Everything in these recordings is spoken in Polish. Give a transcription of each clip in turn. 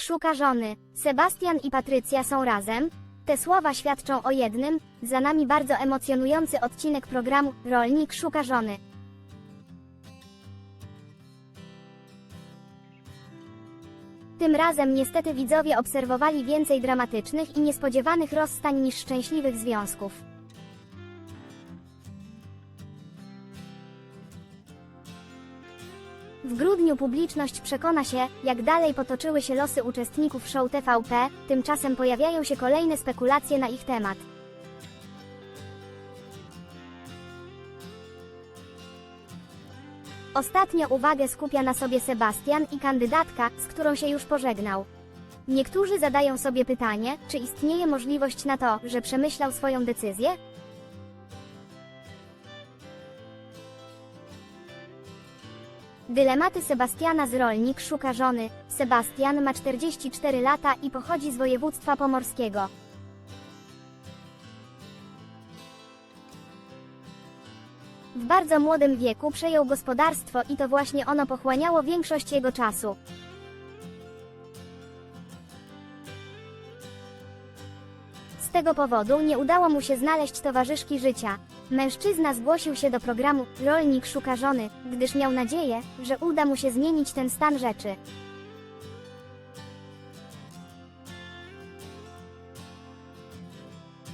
Szuka żony. Sebastian i Patrycja są razem. Te słowa świadczą o jednym, za nami bardzo emocjonujący odcinek programu Rolnik szuka żony. Tym razem niestety widzowie obserwowali więcej dramatycznych i niespodziewanych rozstań niż szczęśliwych związków. W grudniu publiczność przekona się, jak dalej potoczyły się losy uczestników show TVP, tymczasem pojawiają się kolejne spekulacje na ich temat. Ostatnio uwagę skupia na sobie Sebastian i kandydatka, z którą się już pożegnał. Niektórzy zadają sobie pytanie, czy istnieje możliwość na to, że przemyślał swoją decyzję? Dylematy Sebastiana z Rolnik szuka żony. Sebastian ma 44 lata i pochodzi z województwa pomorskiego. W bardzo młodym wieku przejął gospodarstwo i to właśnie ono pochłaniało większość jego czasu. Tego powodu nie udało mu się znaleźć towarzyszki życia. Mężczyzna zgłosił się do programu Rolnik szuka żony, gdyż miał nadzieję, że uda mu się zmienić ten stan rzeczy.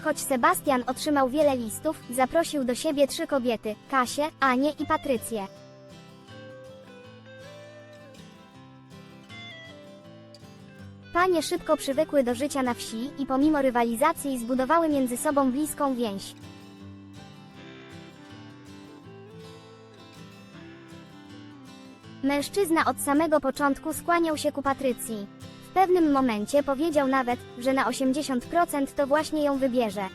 Choć Sebastian otrzymał wiele listów, zaprosił do siebie trzy kobiety: Kasię, Anię i Patrycję. Panie szybko przywykły do życia na wsi i pomimo rywalizacji zbudowały między sobą bliską więź. Mężczyzna od samego początku skłaniał się ku Patrycji. W pewnym momencie powiedział nawet, że na 80% to właśnie ją wybierze.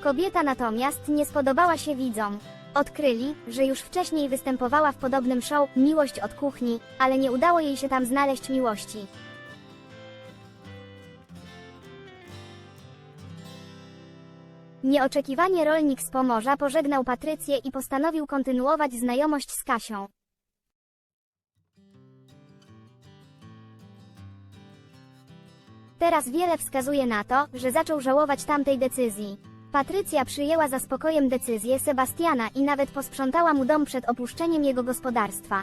Kobieta natomiast nie spodobała się widzom. Odkryli, że już wcześniej występowała w podobnym show Miłość od kuchni, ale nie udało jej się tam znaleźć miłości. Nieoczekiwanie rolnik z Pomorza pożegnał Patrycję i postanowił kontynuować znajomość z Kasią. Teraz wiele wskazuje na to, że zaczął żałować tamtej decyzji. Patrycja przyjęła za spokojem decyzję Sebastiana i nawet posprzątała mu dom przed opuszczeniem jego gospodarstwa.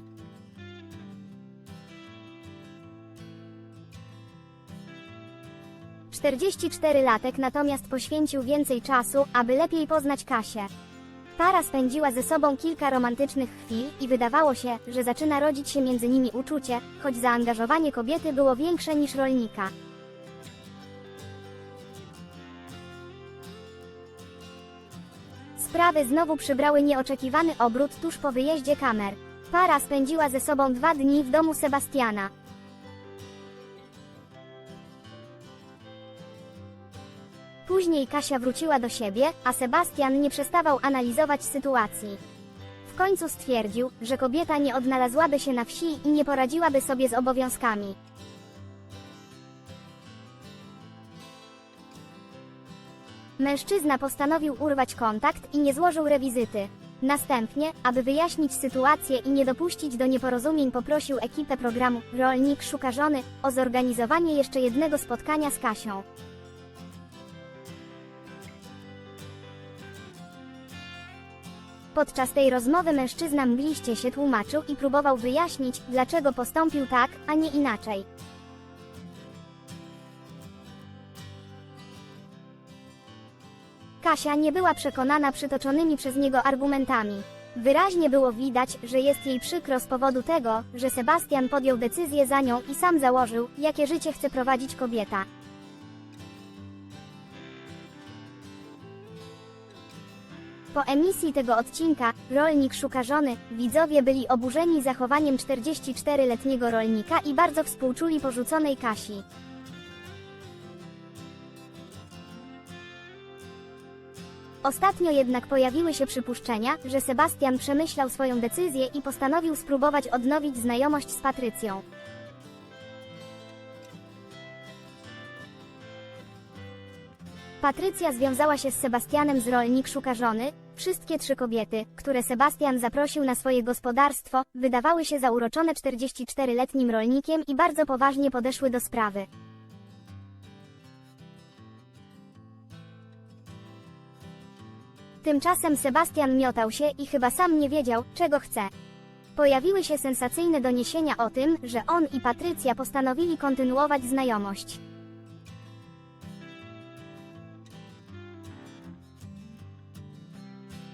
Czterdzieści cztery latek natomiast poświęcił więcej czasu, aby lepiej poznać Kasię. Para spędziła ze sobą kilka romantycznych chwil i wydawało się, że zaczyna rodzić się między nimi uczucie, choć zaangażowanie kobiety było większe niż rolnika. Sprawy znowu przybrały nieoczekiwany obrót tuż po wyjeździe kamer. Para spędziła ze sobą dwa dni w domu Sebastiana. Później Kasia wróciła do siebie, a Sebastian nie przestawał analizować sytuacji. W końcu stwierdził, że kobieta nie odnalazłaby się na wsi i nie poradziłaby sobie z obowiązkami. Mężczyzna postanowił urwać kontakt i nie złożył rewizyty. Następnie, aby wyjaśnić sytuację i nie dopuścić do nieporozumień, poprosił ekipę programu Rolnik szuka żony o zorganizowanie jeszcze jednego spotkania z Kasią. Podczas tej rozmowy mężczyzna mgliście się tłumaczył i próbował wyjaśnić, dlaczego postąpił tak, a nie inaczej. Kasia nie była przekonana przytoczonymi przez niego argumentami. Wyraźnie było widać, że jest jej przykro z powodu tego, że Sebastian podjął decyzję za nią i sam założył, jakie życie chce prowadzić kobieta. Po emisji tego odcinka, Rolnik szuka żony, widzowie byli oburzeni zachowaniem 44-letniego rolnika i bardzo współczuli porzuconej Kasi. Ostatnio jednak pojawiły się przypuszczenia, że Sebastian przemyślał swoją decyzję i postanowił spróbować odnowić znajomość z Patrycją. Patrycja związała się z Sebastianem z Rolnik Szuka Żony, Wszystkie trzy kobiety, które Sebastian zaprosił na swoje gospodarstwo, wydawały się zauroczone 44-letnim rolnikiem i bardzo poważnie podeszły do sprawy. Tymczasem Sebastian miotał się i chyba sam nie wiedział, czego chce. Pojawiły się sensacyjne doniesienia o tym, że on i Patrycja postanowili kontynuować znajomość.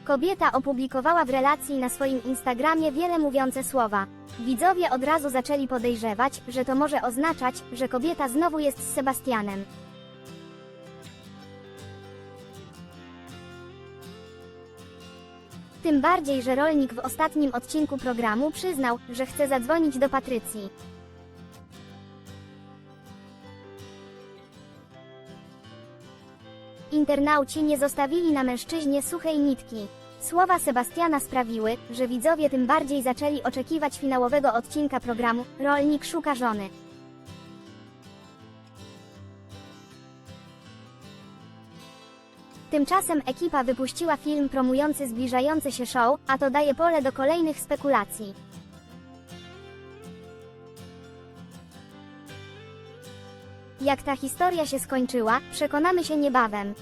Kobieta opublikowała w relacji na swoim Instagramie wiele mówiące słowa. Widzowie od razu zaczęli podejrzewać, że to może oznaczać, że kobieta znowu jest z Sebastianem. Tym bardziej, że rolnik w ostatnim odcinku programu przyznał, że chce zadzwonić do Patrycji. Internauci nie zostawili na mężczyźnie suchej nitki. Słowa Sebastiana sprawiły, że widzowie tym bardziej zaczęli oczekiwać finałowego odcinka programu Rolnik szuka żony. Tymczasem ekipa wypuściła film promujący zbliżający się show, a to daje pole do kolejnych spekulacji. Jak ta historia się skończyła, przekonamy się niebawem.